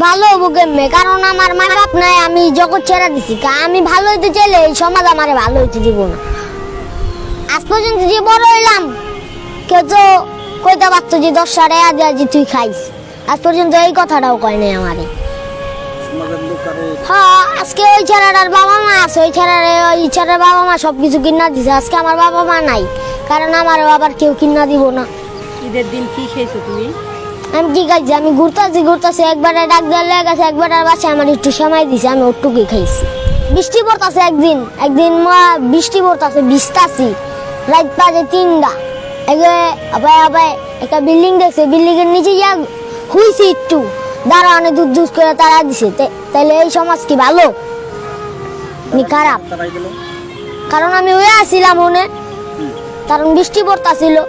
ভালো হব কেমনে? কারণ আমার মা বাপ নাই, আমি জগৎ ছেড়ে দিছি। আমি ভালো হইতে চাইলে এই সমাজ আমারে ভালো হইতে দিব না। আজ পর্যন্ত যে বড় হইলাম, কেউ তো কইতে পারতো যে, দশ সাড়ে আজি আজি তুই খাইস। আজ পর্যন্ত এই কথাটাও কয় নাই আমারে। হ্যাঁ আজকে ওই ছেলেটার বাবা মা আছে, ওই ছেলের ওই ছেলের বাবা মা সব কিছু কিনা দিছে। আজকে আমার বাবা মা নাই, কারণ আমার বাবার কেউ কিনা দিব না। ঈদের দিন কি খেয়েছো তুমি? আমি কি খাইছি আমি ঘুরতেছি ঘুরতেছি একবার ডাক দেওয়ার লেগে গেছে একবার বাসে আমার একটু সময় দিছে আমি ওটুকুই খাইছি। বৃষ্টি পড়তাছে একদিন একদিন মা- বৃষ্টি পড়তাছে ভিজতাছি রাত বাজে তিনটা। এগে আবার আবার একটা বিল্ডিং দেখছে বিল্ডিং এর নিচে যা হুইছি একটু। দাঁড়ানো দুধ দুধ করে তারা দিছে। তে- তাহলে এই সমাজ কি ভালো? নি খারাপ। কারণ আমি হয়ে আসছিলাম মনে। কারণ বৃষ্টি পড়তাছিল।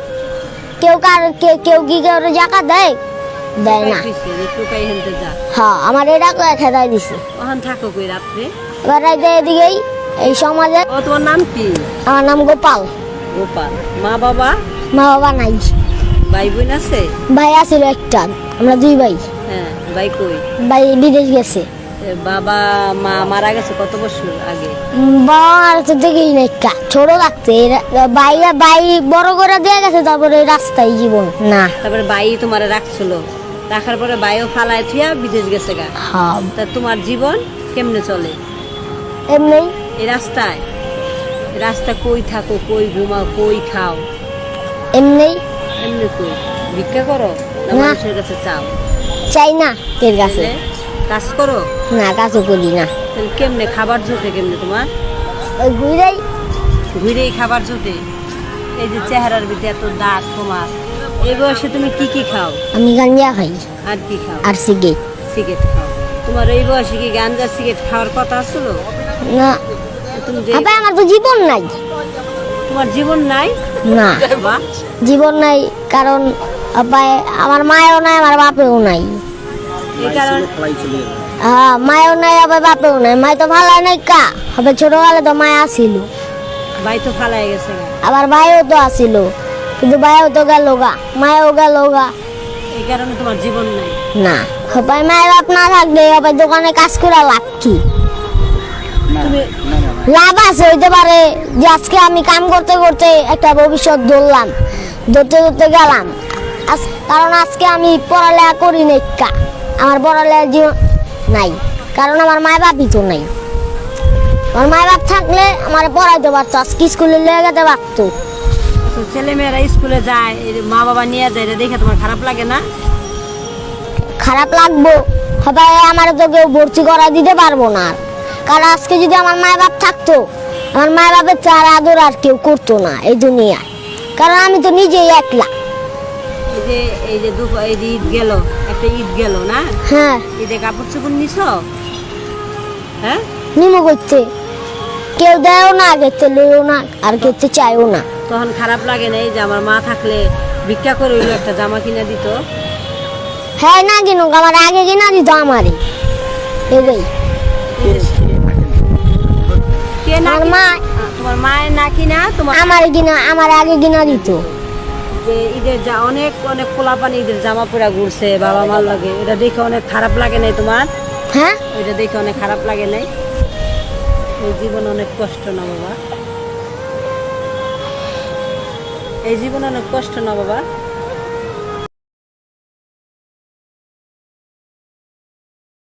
কেউ কার কেউ কি কেউ জায়গা দেয়? দেয় না। হ্যাঁ আমার এটা খেদাই দিছে। ওখান থাকো কই রাত্রে। এদিকেই এই সমাজে। ও তোমার নাম কি? আমার নাম গোপাল। গোপাল। মা বাবা? মা বাবা নাই। ভাই বোন আছে? ভাই আছিল একটা আমরা দুই ভাই। হ্যাঁ ভাই কই? ভাই বিদেশ গেছে। বাবা মা মারা গেছে কত বছর আগে? বাবা তো দেখেই না একটা। ছোট থাকতে এরা- ভাই ভাই বড় করে দিয়ে গেছে তারপরে রাস্তায় জীবন। না। তারপরে ভাই তোমারে রাখছিল? রাখার পরে ভাইও ফালায় থুয়া বিদেশ গেছে গা। হ্যাঁ। তা তোমার জীবন কেমনে চলে? এমনি। এই রাস্তায়? রাস্তা কই থাকো কই ঘুমাও কই খাও? এমনি। এমনি কই? ভিক্ষা করো না না। মানুষের কাছে চাও? চাই না এর কাছে। কাজ করো? না কাজও করি না। তাহলে কেমনে খাবার জোটে কেমনে তোমার? ওই ঘুরেই। ঘুরেই খাবার জোটে? এই যে চেহারার ভিতরে এত দাঁত তোমার। এই বয়সে তুমি কি কি খাও? আমি গাঞ্জা খাই। আর কি খাও? আর সিগারেট। সিগারেট খাও। তোমার এই বয়সে কি গাঞ্জা সিগারেট খাওয়ার কথা আসলো? না। তুমি যে আবার আমার তো জীবন নাই। তোমার জীবন নাই? না। জীবন নাই কারণ আব্বাই আমার মায়ও নাই আমার বাপেও নাই। এই কারণে হ্যাঁ মায়ও নাই আবার বাপেও নাই। মায় তো ভালো নাই কা। হবে ছোটবেলা তো মায় আসিল ভাই তো ফালাই গেছে। আবার ভাইও তো আসিল কিন্তু ভাইও তো গেল গা মায়ও গেল গা। এই কারণে তোমার জীবন নাই। না সবাই মায়ের বাপ না থাকলে আবার দোকানে কাজ করে লাভ কি? লাভ আছে হইতে পারে যে আজকে আমি কাম করতে করতে একটা ভবিষ্যৎ ধরলাম ধরতে ধরতে গেলাম। আজ- কারণ আজকে আমি পড়ালেখা করি নাই কা। আমার পড়ালেখা জীবন নাই কারণ আমার মায় বাপই তো নাই। আমার মায় বাপ থাকলে আমার পড়াইতে পারতো আজকে স্কুলে লেগে যেতে পারতো। তো ছেলে মেয়েরা স্কুলে যায় মা বাবা নিয়ে যায় এটা দেখে তোমার খারাপ লাগে না? খারাপ লাগবো। সবাই আমার তো কেউ ভর্তি করা দিতে পারব না। কারণ আজকে যদি আমার মায় বাপ থাকতো আমার মায় বাপের চার আদর আর কেউ করতো না এই দুনিয়ায়। কারণ আমি তো নিজেই একলা। এই যে এই যে দুপুর এই যে ঈদ গেল একটা ঈদ গেল না? হ্যাঁ। ঈদে কাপড় চোপড় নিছ? হ্যাঁ? নিমো করতে কেউ দেয়ও না খেতে লইও না আর খেতে চাইও না। তখন খারাপ লাগে না এই যে আমার মা থাকলে ভিক্ষা করে হইল একটা জামা কিনে দিত। হ্যাঁ না কিনুক আমার আগে কিনা দিত আমারই এটাই কে না আমার মা তোমার মায়ের না কিনা তোমার আমার কিনা আমার আগে কিনা দিত। যে ঈদের যা অনেক অনেক ঈদের জামা পরা ঘুরছে বাবা মার লাগে। এটা দেখে অনেক খারাপ লাগে নাই তোমার? হ্যাঁ? এটা দেখে অনেক খারাপ লাগে নাই। জীবন অনেক কষ্ট না বাবা? এই জীবন অনেক কষ্ট না বাবা?